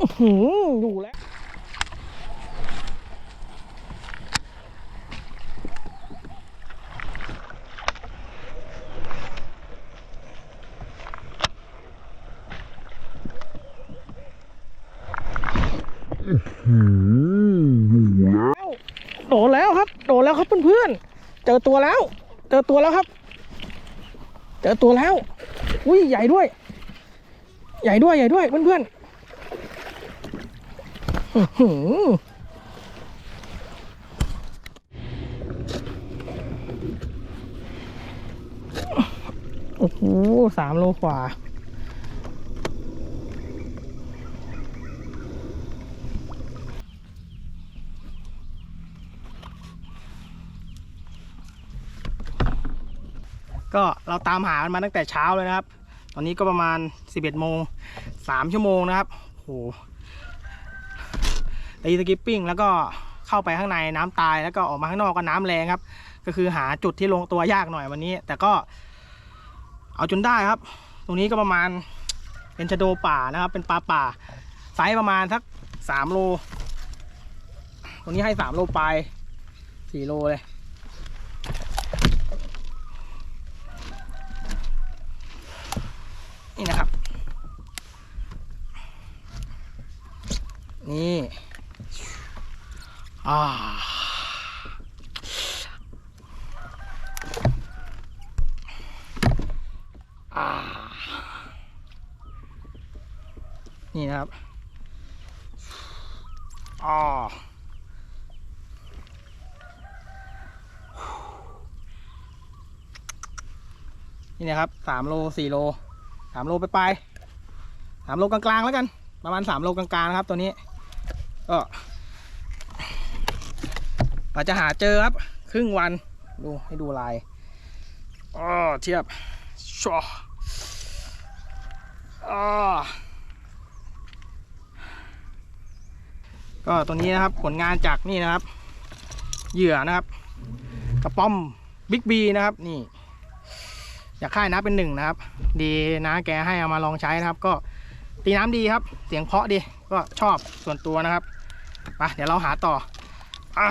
อื้อหืออยู่แล้ว โดนแล้วครับ โดนแล้วครับเพื่อนๆ เจอตัวแล้ว เจอตัวแล้วครับ เจอตัวแล้ว อุ้ยใหญ่ด้วย ใหญ่ด้วยใหญ่ด้วยเพื่อนๆอื้อหือ โอ้โหสามโลกว่าก็เราตามหากันมาตั้งแต่เช้าเลยนะครับ ตอนนี้ก็ประมาณ 11โมง3ชั่วโมงนะครับโอ้โห ตีสกิปปิ้งแล้วก็เข้าไปข้างในน้ำตายแล้วก็ออกมาข้างนอกก็น้ำแรงครับ ก็คือหาจุดที่ลงตัวยากหน่อยวันนี้ แต่ก็ เอาจนได้ครับ ตรงนี้ก็ประมาณเป็นชะโดป่านะครับ เป็นปลาป่าไซส์ประมาณสัก3โล ตรงนี้ให้3โลไป4โลเลยนี่นะครับ นี่ อ่านี่นะครับอ่านี่นะครับสามโลสี่โลสามโลไปไปสามโลกลางๆแล้วกัน ประมาณสามโลกลางๆนะครับตัวนี้ก็ เราจะหาเจอครับ ครึ่งวัน ดูให้ดูลายอ๋อเทียบชัวอ๋อก็ตัวนี้นะครับผลงานจากนี่นะครับ เหยื่อนะครับ กระป้อมบิ๊กบีนะครับนี่อยากค่ายนะเป็นหนึ่งนะครับ ดีนะแกให้เอามาลองใช้นะครับ ก็ตีน้ำดีครับ เสียงเพาะดีก็ชอบส่วนตัวนะครับไปเดี๋ยวเราหาต่ออะ